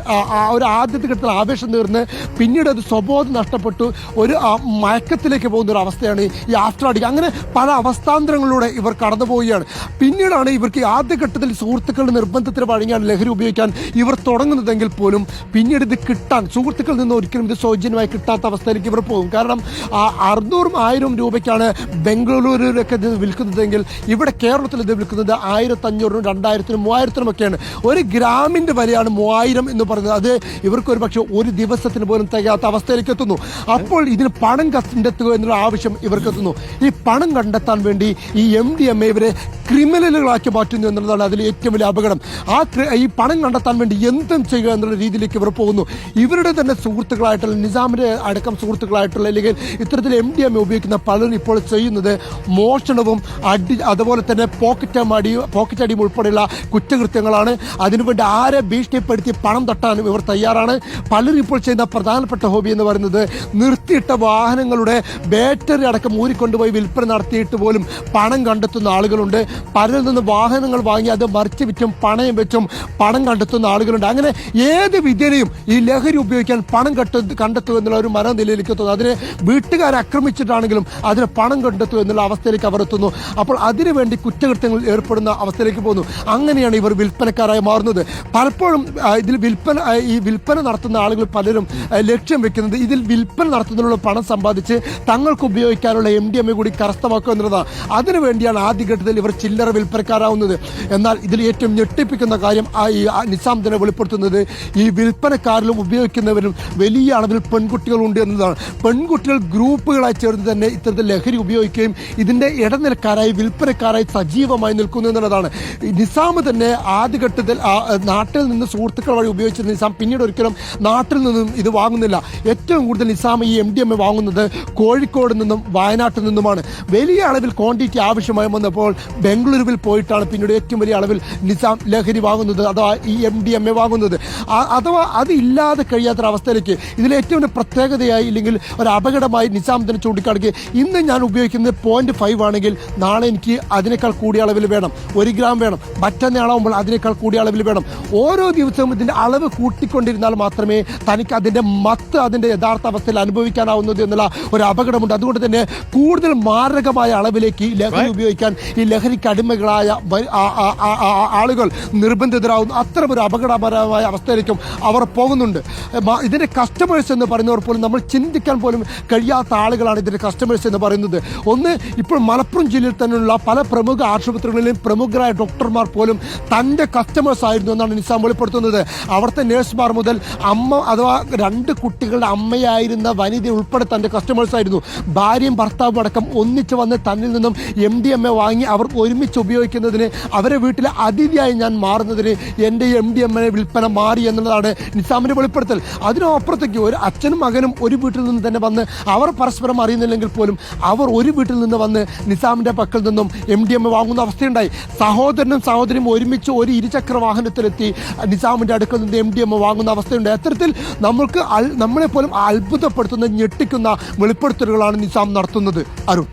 ഒരു ആദ്യത്തെ ഘട്ടത്തിൽ ആവേശം തീർന്ന് പിന്നീട് അത് സ്വബോധം നഷ്ടപ്പെട്ടു. ഒരു മയക്കത്തിലേക്ക് പോകുന്ന ഒരു അവസ്ഥയാണ് ഈ ആഫ്റ്റർ അടിക്കുക അങ്ങനെ പല അവസ്ഥാന്തരങ്ങളിലൂടെ ഇവർ കടന്നു പോവുകയാണ് പിന്നീടാണ് ഇവർക്ക് ആദ്യഘട്ടത്തിൽ ആദ്യ ഘട്ടത്തിൽ സുഹൃത്തുക്കളുടെ നിർബന്ധത്തിന് വഴങ്ങിയാണ് ലഹരി ഉപയോഗിക്കാൻ ഇവർ തുടങ്ങുന്നതെങ്കിൽ പോലും പിന്നീട് ഇത് കിട്ടാൻ സുഹൃത്തുക്കളിൽ നിന്ന് ഒരിക്കലും ഇത് സൗജന്യമായി കിട്ടാത്ത അവസ്ഥയിലേക്ക് ഇവർ പോകും. കാരണം ആ അറുന്നൂറും ആയിരം രൂപയ്ക്കാണ് ബംഗളൂരുവിലൊക്കെ ഇത് വിൽക്കുന്നതെങ്കിൽ ഇവിടെ കേരളത്തിൽ ഇത് വിൽക്കുന്നത് ആയിരത്തഞ്ഞൂറിനും രണ്ടായിരത്തിനും മൂവായിരത്തിനും ഒക്കെയാണ് ഒരു ഗ്രാമിന്റെ വിലയാണ് മൂവായിരം എന്ന് പറയുന്നത്. അത് ഇവർക്ക് ഒരു പക്ഷേ ഒരു ദിവസത്തിന് പോലും തികയാത്ത അവസ്ഥയിലേക്ക് എത്തുന്നു. അപ്പോൾ ഇതിന് പണം കണ്ടെത്തുക എന്നുള്ള ആവശ്യം ഇവർക്ക് എത്തുന്നു ഈ പണം കണ്ടെത്താൻ വേണ്ടി ഈ എം ഡി എം എ ഇവരെ ക്രിമിനലുകളാക്കി മാറ്റുന്നു എന്നുള്ളതാണ് അതിൽ ഏറ്റവും വലിയ അപകടം. ആ ഈ പണം കണ്ടെത്താൻ വേണ്ടി എന്തും ചെയ്യുക എന്നുള്ള രീതിയിലേക്ക് ഇവർ പോകുന്നു. ഇവരുടെ തന്നെ സുഹൃത്തുക്കളായിട്ടുള്ള നിസാമിന്റെ അടക്കം സുഹൃത്തുക്കളായിട്ടുള്ള അല്ലെങ്കിൽ ഇത്തരത്തിൽ എം ഡി എം എ ഉപയോഗിക്കുന്ന പലരും ഇപ്പോൾ ചെയ്യുന്നത് മോഷണവും അടി അതുപോലെ തന്നെ പോക്കറ്റ് അടി പോക്കറ്റ് അടിയും ഉൾപ്പെടെയുള്ള കുറ്റകൃത്യങ്ങളാണ്. അതിനുവേണ്ടി ആരെ ഭീഷണിപ്പെടുത്തി പണം തട്ടാനും ഇവർ തയ്യാറാണ്. പലരും ഇപ്പോൾ ചെയ്യുന്ന പ്രധാനപ്പെട്ട ഹോബി എന്ന് പറയുന്നത് നിർത്തിയിട്ട വാഹനങ്ങളുടെ ബാറ്ററി അടക്കം ഊരിക്കൊണ്ട് കൊണ്ടുപോയി വിൽപ്പന നടത്തിയിട്ട് പോലും പണം കണ്ടെത്തുന്ന ആളുകളുണ്ട്. പലരിൽ നിന്ന് വാഹനങ്ങൾ വാങ്ങി അത് മറിച്ച് വിറ്റും പണയം വെച്ചും പണം കണ്ടെത്തുന്ന ആളുകളുണ്ട്. അങ്ങനെ ഏത് വിദ്യനെയും ഈ ലഹരി ഉപയോഗിക്കാൻ പണം കെട്ടു കണ്ടെത്തുക എന്നുള്ള ഒരു മനോനിലയിലേക്ക് എത്തുന്നു. അതിനെ വീട്ടുകാരെ ആക്രമിച്ചിട്ടാണെങ്കിലും അതിന് പണം കണ്ടെത്തുക എന്നുള്ള അവസ്ഥയിലേക്ക് അവർ എത്തുന്നു. അപ്പോൾ അതിനുവേണ്ടി കുറ്റകൃത്യങ്ങൾ ഏർപ്പെടുന്ന അവസ്ഥയിലേക്ക് പോകുന്നു. അങ്ങനെയാണ് ഇവർ വിൽപ്പനക്കാരായി മാറുന്നത്. പലപ്പോഴും ഇതിൽ വിൽപ്പന ഈ വിൽപ്പന നടത്തുന്ന ആളുകൾ പലരും ലക്ഷ്യം വെക്കുന്നത് ഇതിൽ വിൽപ്പന നടത്തുന്നതിനുള്ള പണം സമ്പാദിച്ച് തങ്ങൾക്ക് ഉപയോഗിക്കാനുള്ള എം ഡി എം എ കൂടി കരസ്ഥമാക്കുക എന്നുള്ളതാണ് അതിനുവേണ്ടിയാണ് ആദ്യഘട്ടത്തിൽ ഇവർ ചില്ലറ വിൽപ്പനക്കാരാവുന്നത്. എന്നാൽ ഇതിൽ ഏറ്റവും ഞെട്ടിപ്പിക്കുന്ന കാര്യം ആ ഈ നിസാം തന്നെ വെളിപ്പെടുത്തുന്നത് ഈ വിൽപ്പനക്കാരിലും ഉപയോഗിക്കുന്നവരും വലിയ അളവിൽ പെൺകുട്ടികളുണ്ട് എന്നതാണ്. പെൺകുട്ടികൾ ഗ്രൂപ്പുകളായി ചേർന്ന് തന്നെ ഇത്തരത്തിൽ ലഹരി ഉപയോഗിക്കുകയും ഇതിന്റെ ഇടനിലക്കാരായി വിൽപ്പനക്കാരായി സജീവമായി നിൽക്കുന്നു എന്നുള്ളതാണ്. നിസാം തന്നെ ആദ്യഘട്ടത്തിൽ നാട്ടിൽ നിന്ന് സുഹൃത്തുക്കൾ വഴി ഉപയോഗിച്ച നിസാം പിന്നീട് ഒരിക്കലും നാട്ടിൽ നിന്നും ഇത് വാങ്ങുന്നില്ല. ഏറ്റവും കൂടുതൽ നിസാം ഈ എം ഡി എം എ വാങ്ങുന്നത് കോഴിക്കോട് നിന്നും വയനാട്ടിൽ നിന്നുമാണ്. വലിയ അളവിൽ ക്വാണ്ടിറ്റി ആവശ്യമായി വന്നപ്പോൾ ബംഗളൂരുവിൽ പോയിട്ടാണ് പിന്നീട് ഏറ്റവും വലിയ അളവിൽ നിസാം ലഹരി വാങ്ങുന്നത് അഥവാ ഈ എം ഡി എം എ വാങ്ങുന്നത്. അഥവാ അത് ഇല്ലാതെ കഴിയാത്തൊരവസ്ഥയിലേക്ക് ഇതിൽ ഏറ്റവും വലിയ പ്രത്യേകതയായി ഇല്ലെങ്കിൽ ഒരു അപകടമായി നിസാം തന്നെ ചൂണ്ടിക്കാണിക്കുക. ഇന്ന് ഞാൻ ഉപയോഗിക്കുന്നത് പോയിന്റ് ഫൈവ് ആണെങ്കിൽ നാളെ എനിക്ക് അതിനേക്കാൾ കൂടിയ അളവിൽ വേണം. ഒരു ഗ്രാം വേണം. മറ്റന്നാളാവുമ്പോൾ അതിനേക്കാൾ കൂടിയ അളവിൽ വേണം. ഓരോ ദിവസവും ഇതിന്റെ അളവ് കൂട്ടിക്കൊണ്ടിരുന്നാൽ മാത്രമേ തനിക്ക് അതിന്റെ മത്ത് അതിന്റെ യഥാർത്ഥ അവസ്ഥയിൽ അനുഭവിക്കാനാവുന്നത് എന്നുള്ള ഒരു അപകടമുണ്ട്. അതുകൊണ്ട് തന്നെ കൂടുതൽ മാരകമായ അളവിലേക്ക് ഈ ലഹരി ഉപയോഗിക്കാൻ ഈ ലഹരിക്ക് അടിമകളായ ആളുകൾ നിർബന്ധിതരാകുന്നു അത്തരം ഒരു അപകടപരമായ അവസ്ഥയിലേക്കും അവർ പോകുന്നുണ്ട്. ഇതിന്റെ ഇതിന്റെ കസ്റ്റമേഴ്സ് എന്ന് പറയുന്നവർ പോലും നമ്മൾ ചിന്തിക്കാൻ പോലും കഴിയാത്ത ആളുകളാണ് ഇതിന്റെ കസ്റ്റമേഴ്സ് എന്ന് പറയുന്നത്. ഒന്ന് ഇപ്പോൾ മലപ്പുറം ജില്ലയിൽ തന്നെയുള്ള പല പ്രമുഖ ആശുപത്രികളിലെയും പ്രമുഖരായ ഡോക്ടർമാർ പോലും തന്റെ കസ്റ്റമേഴ്സ് ആയിരുന്നു എന്നാണ് നിസാം വെളിപ്പെടുത്തുന്നത്. അവിടുത്തെ നേഴ്സുമാർ മുതൽ അമ്മ അഥവാ രണ്ട് കുട്ടികളുടെ അമ്മയായിരുന്ന വനിത ഉൾപ്പെടെ തന്റെ കസ്റ്റമേഴ്സ് ആയിരുന്നു. ഭാര്യയും ഭർത്താവും അടക്കം ഒന്നിച്ച് വന്ന് തന്നിൽ നിന്നും എം ഡി എം എ വാങ്ങി അവർ ഒരുമിച്ച് ഉപയോഗിക്കുന്നതിന് അവരെ വീട്ടിലെ അതിഥിയായി ഞാൻ മാറുന്നതിന് എന്റെ എം ഡി എം എ വിൽപ്പന മാറി എന്നുള്ളതാണ് നിസാമിന്റെ വെളിപ്പെടുത്തൽ. അതിനപ്പുറത്തേക്ക് ഒരു അച്ഛനും മകനും ഒരു വീട്ടിൽ നിന്ന് തന്നെ വന്ന് അവർ പരസ്പരം അറിയുന്നില്ലെങ്കിൽ പോലും അവർ ഒരു വീട്ടിൽ നിന്ന് വന്ന് നിസാമിന്റെ പക്കൽ നിന്നും എം ഡി എം എ വാങ്ങുന്ന അവസ്ഥയുണ്ടായി. സഹോദരനും സഹോദരിയും ഒരുമിച്ച് ഒരു ഇരുചക്ര വാഹനത്തിലെത്തി നിസാമിന്റെ അടുക്കൽ നിന്ന് എം ഡി എം എ വാങ്ങുന്ന അവസ്ഥയുണ്ട്. അത്തരത്തിൽ നമ്മൾക്ക് അൽ- നമ്മളെ പോലും അത്ഭുതപ്പെടുത്തുന്ന ഞെട്ടിക്കുന്ന വെളിപ്പെടുത്തലുകളാണ് നിസാം നടത്തുന്നത്. അരുൺ.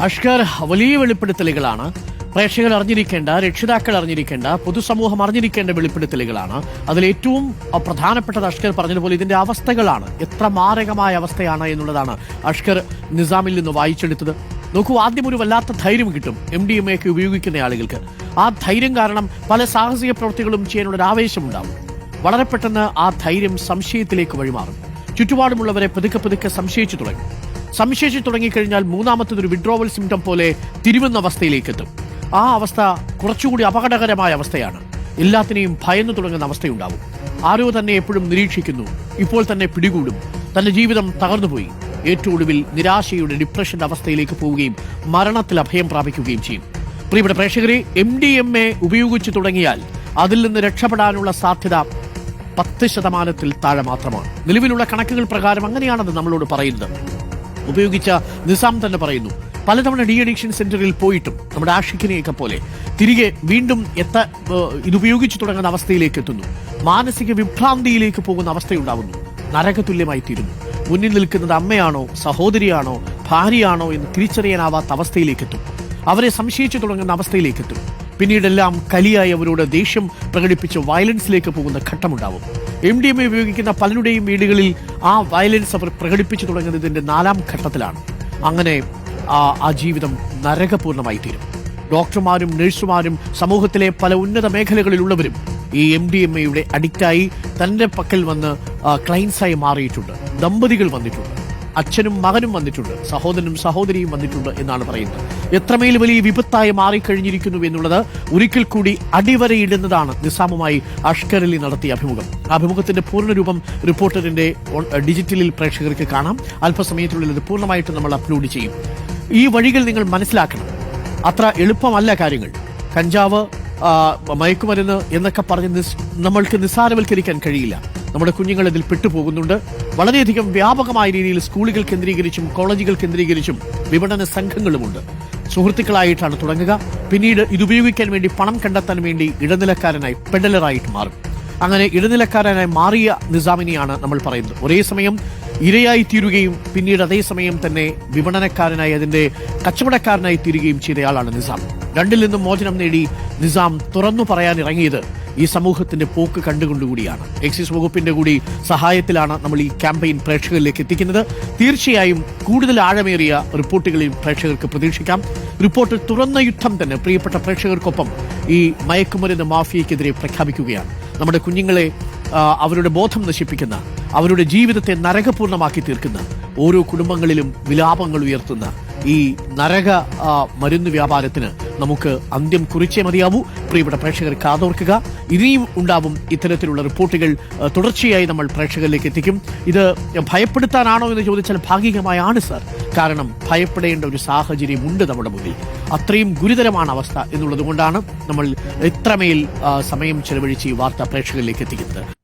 അഷ്കർ വലിയ വെളിപ്പെടുത്തലുകളാണ്. പ്രേക്ഷകർ അറിഞ്ഞിരിക്കേണ്ട രക്ഷിതാക്കൾ അറിഞ്ഞിരിക്കേണ്ട പൊതുസമൂഹം അറിഞ്ഞിരിക്കേണ്ട വെളിപ്പെടുത്തലുകളാണ്. അതിലേറ്റവും പ്രധാനപ്പെട്ടത് അഷ്കർ പറഞ്ഞതുപോലെ ഇതിന്റെ അവസ്ഥകളാണ്. എത്ര മാരകമായ അവസ്ഥയാണ് എന്നുള്ളതാണ് അഷ്കർ നിസാമിൽ നിന്ന് വായിച്ചെടുത്തത്. നോക്കൂ ആദ്യം ഒരു വല്ലാത്ത ധൈര്യം കിട്ടും എം ഡി എം എ ഒക്കെ ഉപയോഗിക്കുന്ന ആളുകൾക്ക്. ആ ധൈര്യം കാരണം പല സാഹസിക പ്രവൃത്തികളും ചെയ്യാനുള്ള ഒരു ആവേശമുണ്ടാവും. വളരെ പെട്ടെന്ന് ആ ധൈര്യം സംശയത്തിലേക്ക് വഴിമാറും. ചുറ്റുപാടുമുള്ളവരെ പതുക്കെ പതുക്കെ സംശയിച്ചു തുടങ്ങും. സംശയിച്ചു തുടങ്ങിക്കഴിഞ്ഞാൽ മൂന്നാമത്തതൊരു വിഡ്രോവൽ സിംറ്റം പോലെ തിരുവുന്ന അവസ്ഥയിലേക്ക് എത്തും ആ അവസ്ഥ കുറച്ചുകൂടി അപകടകരമായ അവസ്ഥയാണ്. എല്ലാത്തിനെയും ഭയന്നു തുടങ്ങുന്ന അവസ്ഥയുണ്ടാവും. ആരോ തന്നെ എപ്പോഴും നിരീക്ഷിക്കുന്നു. ഇപ്പോൾ തന്നെ പിടികൂടും. തന്റെ ജീവിതം തകർന്നുപോയി. ഏറ്റവും ഒടുവിൽ നിരാശയുടെ ഡിപ്രഷന്റെ അവസ്ഥയിലേക്ക് പോവുകയും മരണത്തിൽ അഭയം പ്രാപിക്കുകയും ചെയ്യും. പ്രിയപ്പെട്ട പ്രേക്ഷകരെ എം ഡി എം എ ഉപയോഗിച്ചു തുടങ്ങിയാൽ അതിൽ നിന്ന് രക്ഷപ്പെടാനുള്ള സാധ്യത പത്ത് ശതമാനത്തിൽ താഴെ മാത്രമാണ്. നിലവിലുള്ള കണക്കുകൾ പ്രകാരം അങ്ങനെയാണെന്ന് നമ്മളോട് പറയുന്നത്. ഉപയോഗിച്ച നിസാം തന്നെ പറയുന്നു. പലതവണ ഡി അഡിക്ഷൻ സെന്ററിൽ പോയിട്ടും നമ്മുടെ ആഷിഖിനെയൊക്കെ പോലെ തിരികെ വീണ്ടും എത്ത ഇതുപയോഗിച്ചു തുടങ്ങുന്ന അവസ്ഥയിലേക്ക് എത്തുന്നു. മാനസിക വിഭ്രാന്തിയിലേക്ക് പോകുന്ന അവസ്ഥയുണ്ടാവുന്നു. നരകതുല്യമായി തീരുന്നു. മുന്നിൽ നിൽക്കുന്നത് അമ്മയാണോ സഹോദരിയാണോ ഭാര്യയാണോ എന്ന് തിരിച്ചറിയാനാവാത്ത അവസ്ഥയിലേക്ക് എത്തും. അവരെ സംശയിച്ചു തുടങ്ങുന്ന അവസ്ഥയിലേക്ക് എത്തും. പിന്നീടെല്ലാം കലിയായി അവരോട് ദേഷ്യം പ്രകടിപ്പിച്ച് വയലൻസിലേക്ക് പോകുന്ന ഘട്ടമുണ്ടാവും. എം ഡി എം എ ഉപയോഗിക്കുന്ന പലരുടെയും വീടുകളിൽ ആ വയലൻസ് അവർ പ്രകടിപ്പിച്ചു തുടങ്ങുന്നതിന്റെ നാലാം ഘട്ടത്തിലാണ്. അങ്ങനെ ആ ജീവിതം നരകപൂർണമായി തീരും ഡോക്ടർമാരും നഴ്സുമാരും സമൂഹത്തിലെ പല ഉന്നത മേഖലകളിലുള്ളവരും ഈ എം ഡി എം എയുടെ അഡിക്റ്റായി തന്റെ പക്കൽ വന്ന് ക്ലൈൻസായി മാറിയിട്ടുണ്ട്. ദമ്പതികൾ വന്നിട്ടുണ്ട്. അച്ഛനും മകനും വന്നിട്ടുണ്ട് സഹോദരനും സഹോദരിയും വന്നിട്ടുണ്ട് എന്നാണ് പറയുന്നത്. എത്രമേൽ വലിയ വിപത്തായി മാറിക്കഴിഞ്ഞിരിക്കുന്നു എന്നുള്ളത് ഒരിക്കൽ കൂടി അടിവരയിടുന്നതാണ് നിസാമുമായി അഷ്കരലി നടത്തിയ അഭിമുഖം. അഭിമുഖത്തിന്റെ പൂർണരൂപം റിപ്പോർട്ടറിന്റെ ഡിജിറ്റലിൽ പ്രേക്ഷകർക്ക് കാണാം. അല്പസമയത്തിനുള്ളിൽ ഇത് പൂർണമായിട്ട് നമ്മൾ അപ്ലോഡ് ചെയ്യും. ഈ വഴികൾ നിങ്ങൾ മനസ്സിലാക്കണം. അത്ര എളുപ്പമല്ല കാര്യങ്ങൾ. കഞ്ചാവ് മയക്കുമരുന്ന് എന്നൊക്കെ പറഞ്ഞ് നമ്മൾക്ക് നിസ്സാരവൽക്കരിക്കാൻ കഴിയില്ല. നമ്മുടെ കുഞ്ഞുങ്ങൾ ഇതിൽ പെട്ടുപോകുന്നുണ്ട്. വളരെയധികം വ്യാപകമായ രീതിയിൽ സ്കൂളുകൾ കേന്ദ്രീകരിച്ചും കോളേജുകൾ കേന്ദ്രീകരിച്ചും വിപണന സംഘങ്ങളുമുണ്ട്. സുഹൃത്തുക്കളായിട്ടാണ് തുടങ്ങുക. പിന്നീട് ഇതുപയോഗിക്കാൻ വേണ്ടി പണം കണ്ടെത്താൻ വേണ്ടി ഇടനിലക്കാരനായി പെഡലറായിട്ട് മാറും. അങ്ങനെ ഇടനിലക്കാരനായി മാറിയ നിസാമിനെയാണ് നമ്മൾ പറയുന്നത്. ഒരേ സമയം ഇരയായി തീരുകയും പിന്നീട് അതേസമയം തന്നെ വിപണനക്കാരനായി അതിന്റെ കച്ചവടക്കാരനായി തീരുകയും ചെയ്തയാളാണ് നിസാം. രണ്ടിൽ നിന്നും മോചനം നേടി നിസാം തുറന്നു പറയാൻ ഇറങ്ങിയത് ഈ സമൂഹത്തിന്റെ പോക്ക് കണ്ടുകൊണ്ടുകൂടിയാണ്. എക്സൈസ് വകുപ്പിന്റെ കൂടി സഹായത്തിലാണ് നമ്മൾ ഈ ക്യാമ്പയിൻ പ്രേക്ഷകരിലേക്ക് എത്തിക്കുന്നത്. തീർച്ചയായും കൂടുതൽ ആഴമേറിയ റിപ്പോർട്ടുകളിൽ പ്രേക്ഷകർക്ക് പ്രതീക്ഷിക്കാം. റിപ്പോർട്ട് തുറന്ന യുദ്ധം തന്നെ പ്രിയപ്പെട്ട പ്രേക്ഷകർക്കൊപ്പം ഈ മയക്കുമരുന്ന് മാഫിയക്കെതിരെ പ്രഖ്യാപിക്കുകയാണ്. നമ്മുടെ കുഞ്ഞുങ്ങളെ അവരുടെ ബോധം നശിപ്പിക്കുന്ന അവരുടെ ജീവിതത്തെ നരകപൂർണമാക്കി തീർക്കുന്ന ഓരോ കുടുംബങ്ങളിലും വിലാപങ്ങൾ ഉയർത്തുന്ന ഈ നരക മരുന്ന് വ്യാപാരത്തിന് നമുക്ക് അന്ത്യം കുറിച്ചേ മതിയാവൂ. പ്രിയപ്പെട്ട പ്രേക്ഷകർ കാതോർക്കുക ഇനിയും ഉണ്ടാവും ഇത്തരത്തിലുള്ള റിപ്പോർട്ടുകൾ തുടർച്ചയായി നമ്മൾ പ്രേക്ഷകരിലേക്ക് എത്തിക്കും. ഇത് ഭയപ്പെടുത്താനാണോ എന്ന് ചോദിച്ചാൽ ഭാഗികമായാണ് സർ. കാരണം ഭയപ്പെടേണ്ട ഒരു സാഹചര്യം ഉണ്ട് നമ്മുടെ മുന്നിൽ. അത്രയും ഗുരുതരമാണ് അവസ്ഥ എന്നുള്ളത് കൊണ്ടാണ് നമ്മൾ ഇത്രമേൽ സമയം ചെലവഴിച്ച് ഈ വാർത്ത പ്രേക്ഷകരിലേക്ക് എത്തിക്കുന്നത്.